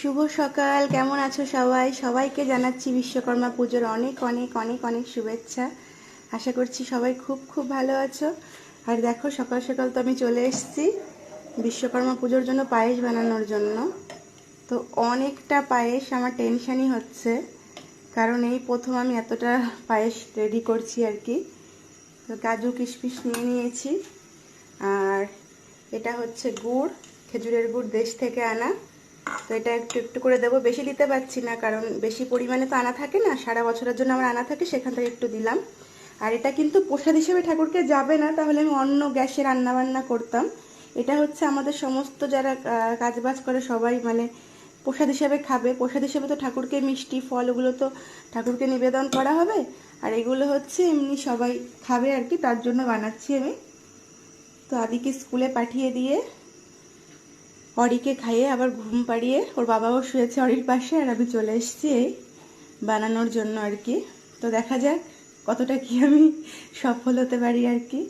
শুভ সকাল। কেমন আছো সবাই? সবাইকে জানাচ্ছি বিশ্বকর্মা পুজোর অনেক অনেক অনেক অনেক শুভেচ্ছা। আশা করছি সবাই খুব খুব ভালো আছো। আর দেখো, সকাল সকাল তো আমি চলে এসেছি বিশ্বকর্মা পুজোর জন্য পায়েস বানানোর জন্য। তো অনেকটা পায়েস আমার টেনশনই হচ্ছে, কারণ এই প্রথম আমি এতটা পায়েস রেডি করছি আর কি। তো কাজু কিশমিশ নিয়ে নিয়েছি। আর এটা হচ্ছে গুড়, খেজুরের গুড় দেশ থেকে আনা। তো এটা একটু একটু করে দেবো। বেশি দিতে পারছি না, কারণ বেশি পরিমাণে তো আনা থাকে না। সারা বছরের জন্য আমার আনা থাকে, সেখান থেকে একটু দিলাম। আর এটা কিন্তু প্রসাদ হিসেবে ঠাকুরকে যাবে না, তাহলে আমি অন্য গ্যাসে রান্না বান্না করতাম। এটা হচ্ছে আমাদের সমস্ত যারা কাজবাজ করে সবাই মানে প্রসাদ হিসাবে খাবে। প্রসাদ হিসেবে তো ঠাকুরকে মিষ্টি, ফল, ওগুলো তো ঠাকুরকে নিবেদন করা হবে। আর এগুলো হচ্ছে এমনি সবাই খাবে আর কি, তার জন্য বানাচ্ছি আমি। তো আদিকে স্কুলে পাঠিয়ে দিয়ে অরিকে খাইয়ে আবার ঘুম পাড়িয়ে ওর বাবাও শুয়েছে অরির পাশে আর আমি চলে এসেছি এই বানানোর জন্য আর কি। তো দেখা যাক কতটা কি আমি সফল হতে পারি আর কি।